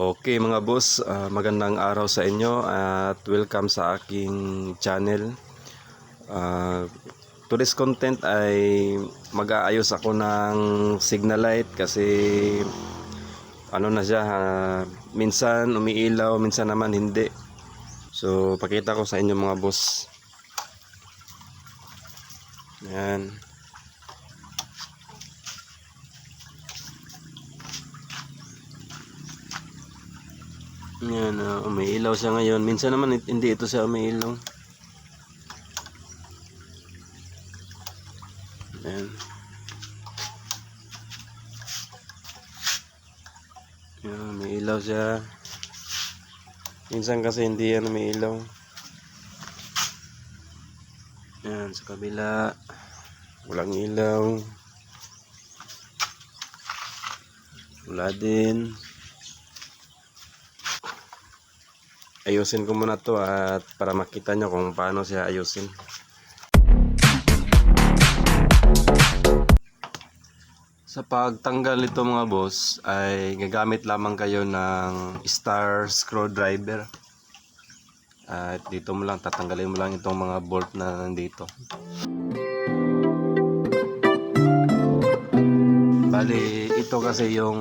Okay mga boss, ah, magandang araw sa inyo at welcome sa aking channel. Ah, today's content ay mag-aayos ako ng signal light kasi ano na siya, ah, minsan umiilaw, minsan naman hindi. So pakita ko sa inyo mga boss. Yan. Yan, uh, umiilaw siya ngayon. Minsan naman hindi ito siya umiilaw. Yan. Yan, umiilaw siya. Minsan kasi hindi yan umiilaw. Yan, sa kabila. Walang ilaw. Wala din. Ayusin ko muna to at para makita nyo kung paano siya ayusin. Sa pagtanggal nito mga boss ay gagamit lamang kayo ng star screwdriver. At dito mo lang tatanggalin mo lang itong mga bolt na nandito. Bali ito kasi yung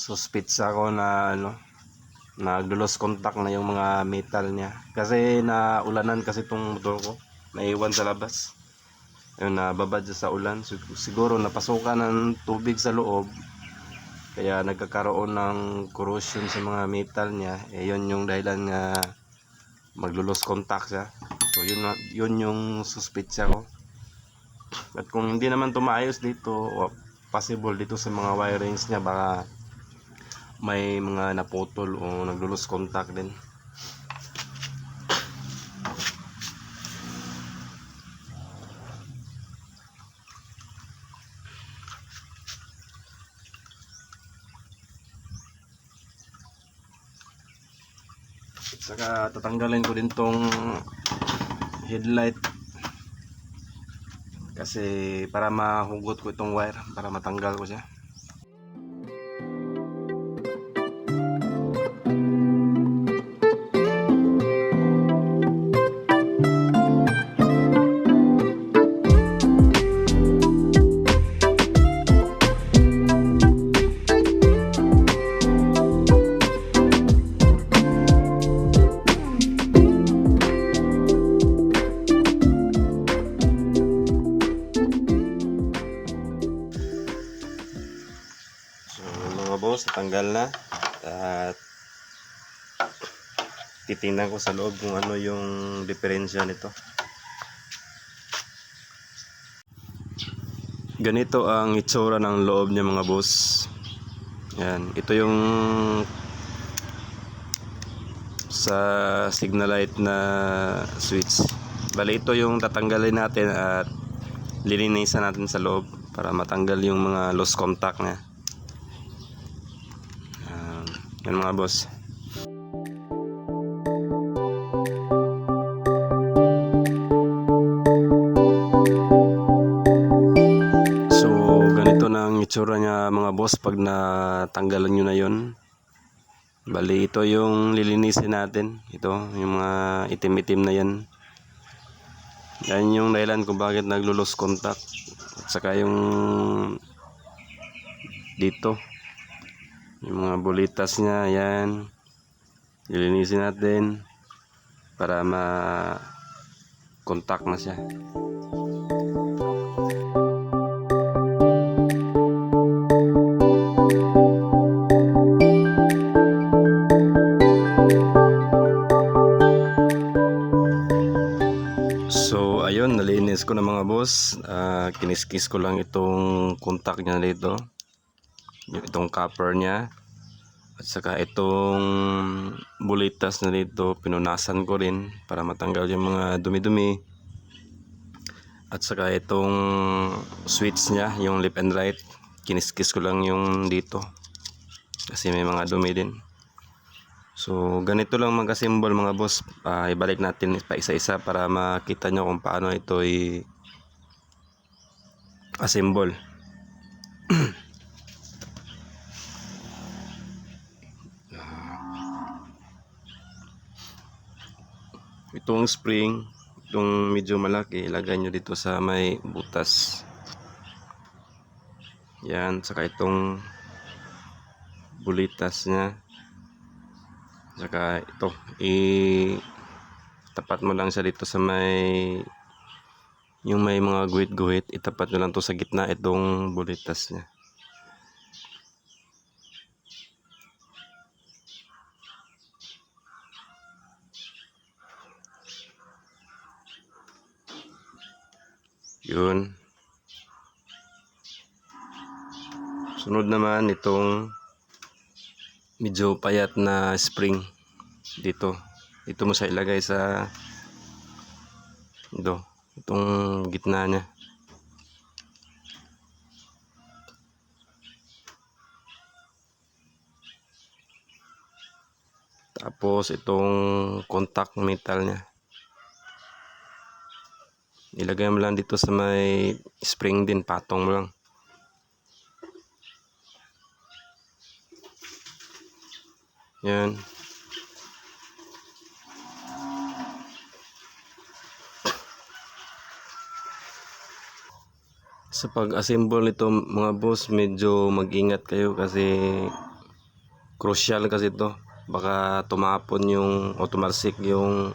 suspitsa ko na ano naglulos contact na yung mga metal niya. Kasi na ulanan kasi itong motor ko. Naiwan sa labas. Yun nababad sa ulan. Sig- siguro napasukan ng tubig sa loob. Kaya nagkakaroon ng corrosion sa mga metal niya. Eh yun yung dahilan nga maglulos contact siya. So yun, yun yung suspitsya ko. At kung hindi naman tumayos dito possible dito sa mga wirings niya baka may mga naputol o naglulos contact din. Saka tatanggalin ko din tong headlight kasi para mahugot ko itong wire para matanggal ko siya. Titingnan ko sa loob kung ano yung diferensya nito. Ganito ang itsura ng loob niya mga boss. Yan, ito yung sa signal light na switch. Bali ito yung tatanggalin natin at lilinisan natin sa loob para matanggal yung mga lost contact niya. Um, yan mga boss. Itsura niya mga boss pag natanggalan nyo na yon. Bali, ito yung lilinisin natin. Ito, yung mga itim-itim na yan. Yan yung dahilan kung bakit naglulos contact. At saka yung dito. Yung mga bulitas niya, yan. Lilinisin natin para ma-contact na siya. So, ayun, nalinis ko na mga boss. Ah, kiniskis ko lang itong contact niya dito. Itong copper niya. At saka itong bulitas na dito, pinunasan ko rin para matanggal yung mga dumi-dumi. At saka itong switch niya, yung left and right, kiniskis ko lang yung dito. Kasi may mga dumi din. So, ganito lang magka-symbol mga boss. Uh, ibalik natin pa isa-isa para makita nyo kung paano ito i-assemble. itong spring, itong medyo malaki, ilagay nyo dito sa may butas. Yan, saka itong bulitas niya. Saka ito, i tapat mo lang siya dito sa may yung may mga guhit-guhit, itapat nyo lang to sa gitna itong bulitas niya. Yun. Sunod naman itong medyo payat na spring dito. Dito mo siya ilagay sa ito, itong gitna niya. Tapos itong contact metal niya. Ilagay mo lang dito sa may spring din, patong mo lang. Yan. Sa pag-assemble nito mga boss, medyo mag-ingat kayo kasi crucial kasi ito. Baka tumapon yung o tumalsik yung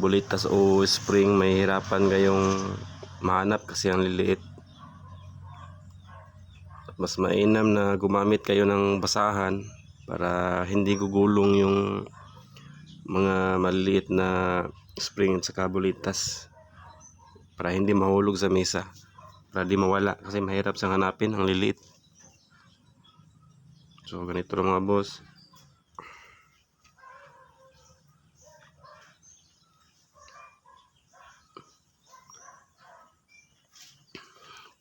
bulitas o spring, mahihirapan kayong mahanap kasi ang liliit. Mas mainam na gumamit kayo ng basahan para hindi gugulong yung mga maliliit na spring at saka bulitas. Para hindi mahulog sa mesa. Para di mawala kasi mahirap siyang hanapin ang liliit. So ganito lang mga boss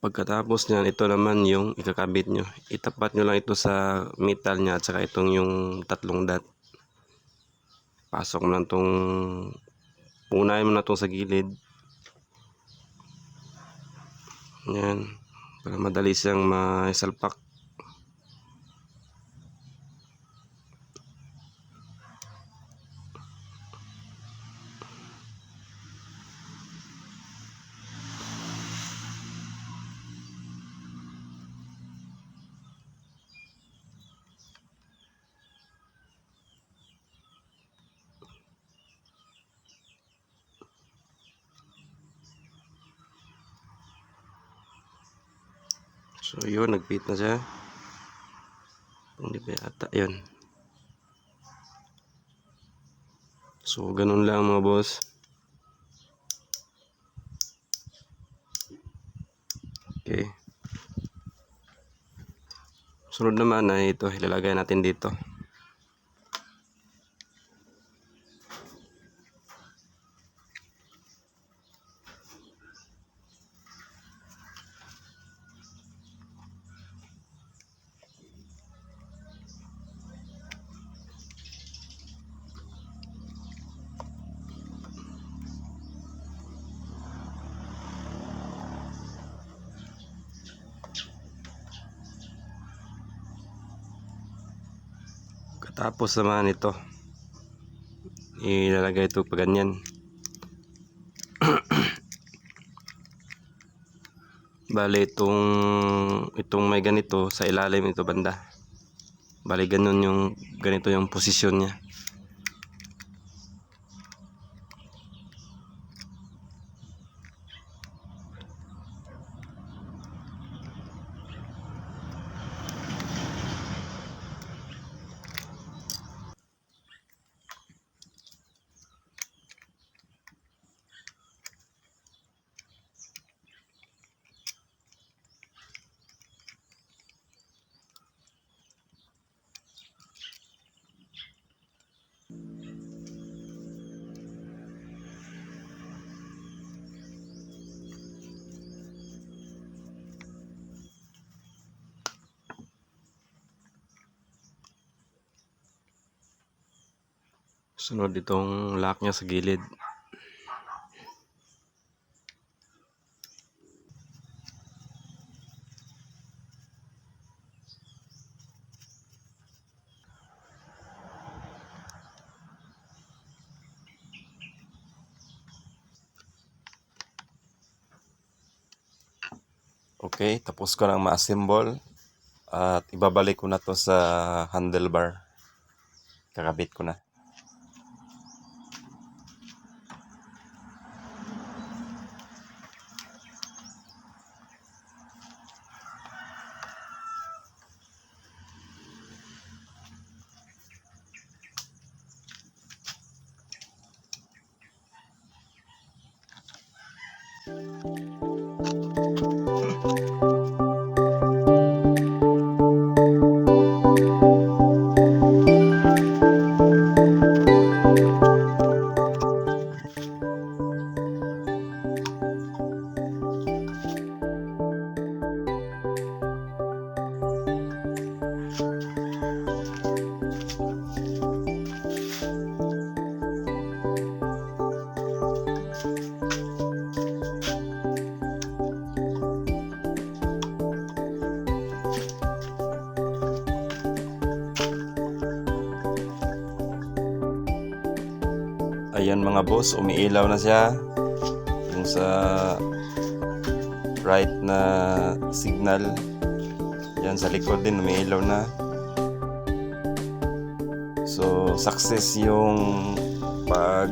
pagkatapos niyan ito naman yung ikakabit nyo itapat nyo lang ito sa metal nya at saka itong yung tatlong dot. Pasok mo lang tong unahin mo na tong sa gilid. Yan. Para madali siyang maisalpak So yun, nag-fit na siya. Hindi ba yata, yun. So ganun lang mga boss. Okay. Sunod naman ay ito, ilalagay natin dito. Katapos naman ito, ilalagay ito pa ganyan. Bale itong itong may ganito sa ilalim ito banda. Bale ganun yung ganito yung posisyon niya. sunod itong lock niya sa gilid Okay, tapos ko nang ma-assemble at ibabalik ko na to sa handlebar. Kakabit ko na. Ayan mga boss, umiilaw na siya. Yung sa right na signal. Yan sa likod din, umiilaw na. So, success yung pag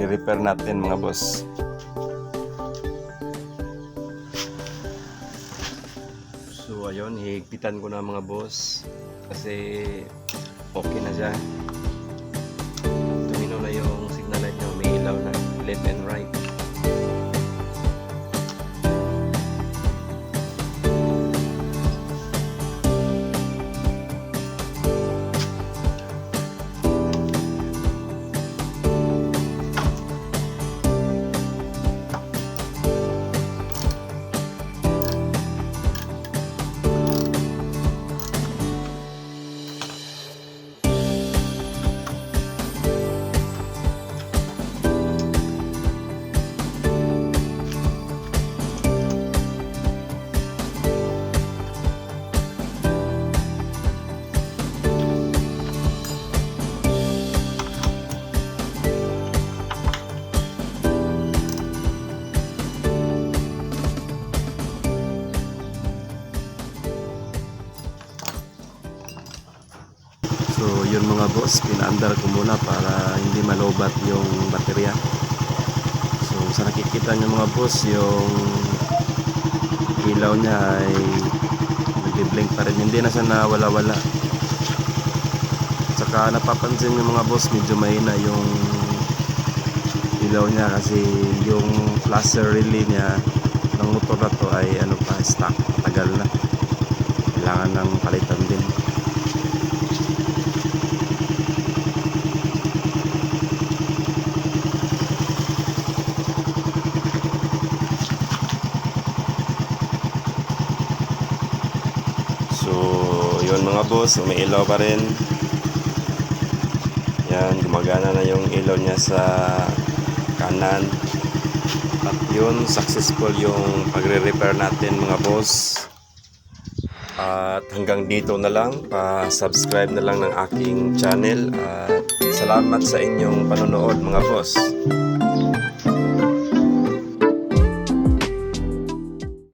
repair natin mga boss. So, ayun, higpitan ko na mga boss. Kasi okay na siya and right. Yun mga boss, pinaandar ko muna para hindi malobat yung baterya. So sa nakikita nyo mga boss, yung ilaw niya ay nag-blink pa rin. Hindi na siya nawala-wala. Saka napapansin nyo mga boss, medyo mahina yung ilaw niya kasi yung flasher relay niya ng motor na to ay ano pa, stock. Tagal na. Kailangan ng palitan din. So, yun mga boss, umiilaw pa rin. Yan, gumagana na yung ilaw niya sa kanan. At yun, successful yung pagre-repair natin mga boss. At hanggang dito na lang, pa-subscribe na lang ng aking channel. At salamat sa inyong panonood mga boss.